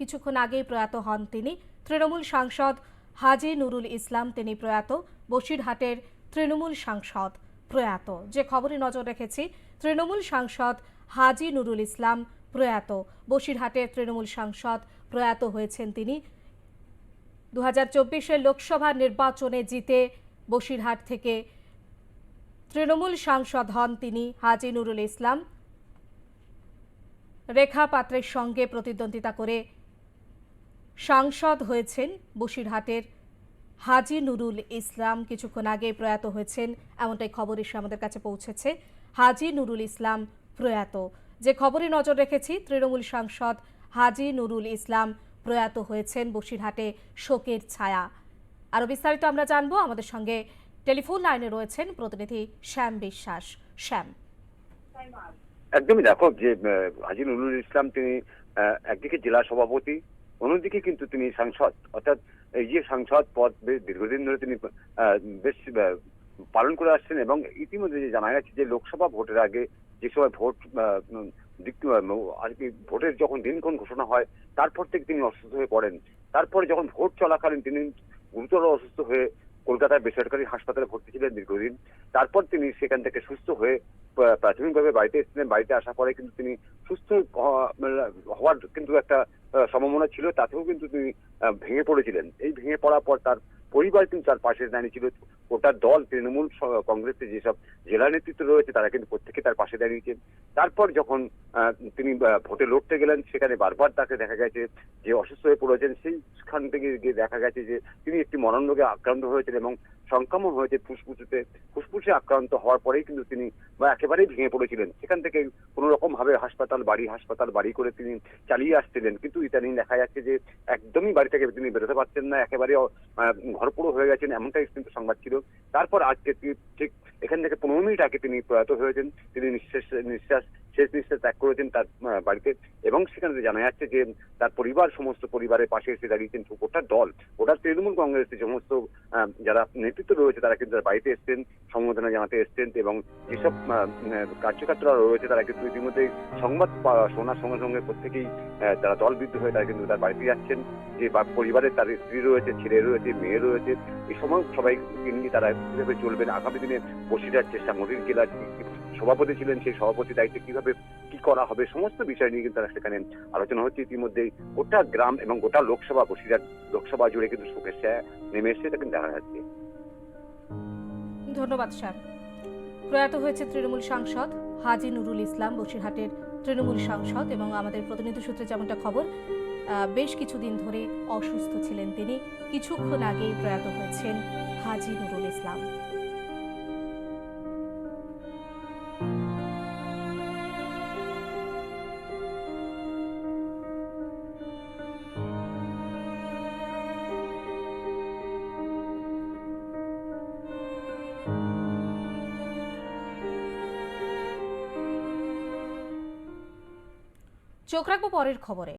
কিছুক্ষণ আগেই প্রয়াত হন তিনি। তৃণমূল সাংসদ হাজি নুরুল ইসলাম তিনি প্রয়াত। বসিরহাটের তৃণমূল সাংসদ প্রয়াত। যে খবরে নজর রেখেছি, তৃণমূল সাংসদ হাজি নুরুল ইসলাম প্রয়াত। বসিরহাটের তৃণমূল সাংসদ প্রয়াত হয়েছেন তিনি। দু হাজার লোকসভা নির্বাচনে জিতে বসিরহাট থেকে তৃণমূল সাংসদ হন তিনি হাজি নুরুল ইসলাম। রেখা পাত্রের সঙ্গে প্রতিদ্বন্দ্বিতা করে সাংসদ হয়েছেন বসিরহাটের হাজি নুরুল ইসলাম। কিছুক্ষণ আগে প্রয়াত হয়েছেন, এমনটাই খবর এসে আমাদের কাছে পৌঁছেছে। হাজি নুরুল ইসলাম প্রয়াত। যে খবরে নজর রেখেছি, তৃণমূল সাংসদ হাজি নুরুল ইসলাম প্রয়াত হয়েছেন বসিরহাটে শোকের ছায়া। আরও বিস্তারিত আমরা জানব। আমাদের সঙ্গে টেলিফোন লাইনে রয়েছেন প্রতিনিধি শ্যাম বিশ্বাস। শ্যাম। একদমই দেখো, যে হাজি নুরুল ইসলাম তিনি একদিকে জেলা সভাপতি অন্যদিকে কিন্তু তিনি সাংসদ, অর্থাৎ এই যে সাংসদ পদ দীর্ঘদিন ধরে তিনি বেশ পালন করে আসছেন এবং ইতিমধ্যে যে জানা গেছে যে লোকসভা ভোটের আগে যে সময় ভোট আর কি ভোটের যখন দিনক্ষণ ঘোষণা হয়, তারপর থেকে তিনি অসুস্থ হয়ে পড়েন। তারপরে যখন ভোট চলাকালীন তিনি গুরুতর অসুস্থ হয়ে কলকাতার বেসরকারি হাসপাতালে ভর্তি ছিলেন দীর্ঘদিন, তারপর তিনি সেখান থেকে সুস্থ হয়ে প্রাথমিকভাবে বাড়িতে এসেছিলেন, বাড়িতে আসার পরে কিন্তু তিনি সুস্থ মানে হওয়ার কিন্তু একটা সম্ভাবনা ছিল, তাতেও কিন্তু তিনি ভেঙে পড়েছিলেন। এই ভেঙে পড়ার পর তার পরিবার কিন্তু তার পাশে দাঁড়িয়েছিল ওটার দল, তৃণমূল কংগ্রেসের যেসব জেলা নেতৃত্ব রয়েছে, তারা কিন্তু প্রত্যেকে তার পাশে দাঁড়িয়েছেন। তারপর যখন তিনি ভোটে লড়তে গেলেন, সেখানে বারবার তাকে দেখা গেছে যে অসুস্থ হয়ে পড়েছেন। সেইখান থেকে গিয়ে দেখা গেছে যে তিনি একটি মরণ রোগে আক্রান্ত হয়েছেন এবং সংক্রমণ হয়েছে ফুসফুসিতে। ফুসফুসে আক্রান্ত হওয়ার পরেই কিন্তু তিনি একেবারেই ভেঙে পড়েছিলেন। সেখান থেকে কোনো রকম ভাবে হাসপাতাল বাড়ি হাসপাতাল বাড়ি করে তিনি চালিয়ে আসছিলেন। কিন্তু ইদানিং দেখা যাচ্ছে যে একদমই বাড়ি থেকে তিনি বেরোতে পারছেন না। একেবারে ঘরপুরো হয়ে গেছেন, এমনটাই কিন্তু সংবাদ ছিল। তারপর আজকে ঠিক এখান থেকে পনেরো মিনিট আগে তিনি প্রয়াত হয়েছেন। তিনি নিঃশ্বাস নিঃশ্বাস শেষ নিঃশ্বাস ত্যাগ করেছেন তার বাড়িতে। এবং সেখানে জানা যাচ্ছে যে তার পরিবার, সমস্ত পরিবারের পাশে এসে দাঁড়িয়েছেন গোটা দল। ওটা তৃণমূল কংগ্রেসের সমস্ত যারা নেতৃত্ব রয়েছে তারা কিন্তু বাড়িতে এসছেন, সম্বোধনা জানাতে এসছেন এবং যেসব কার্যকর্তারা রয়েছে তারা কিন্তু ইতিমধ্যে সংবাদ শোনার সঙ্গে সঙ্গে প্রত্যেকেই তারা দলবিদ্ধ হয়ে তারা কিন্তু তার বাড়িতে যাচ্ছেন। যে পরিবারের তার স্ত্রী রয়েছে, ছেলে রয়েছে, মেয়ে রয়েছে, এই সময় সবাই নিয়ে তারা কীভাবে চলবেন? আগামী দিনে বসিরহাট চেষ্টা মরির জেলার সভাপতি ছিলেন সেই সভাপতি দায়িত্বে কীভাবে কি করা হবে, সমস্ত বিষয় নিয়ে কিন্তু তারা সেখানে আলোচনা হচ্ছে। ইতিমধ্যে গোটা গ্রাম এবং গোটা লোকসভা, বসিরহাট লোকসভা জুড়ে কিন্তু শোকের ছায়া নেমে এসছে, এটা কিন্তু দেখা যাচ্ছে। ধন্যবাদ, স্যার। প্রয়াত হয়েছে তৃণমূল সাংসদ হাজি নুরুল ইসলাম, বসিরহাটের তৃণমূল সাংসদ এবং আমাদের প্রতিনিধি সূত্রে যেমনটা খবর বেশ কিছুদিন ধরে অসুস্থ ছিলেন তিনি। কিছুক্ষণ আগেই প্রয়াত হয়েছেন হাজি নুরুল ইসলাম। চোখ রাখব পরের খবরে।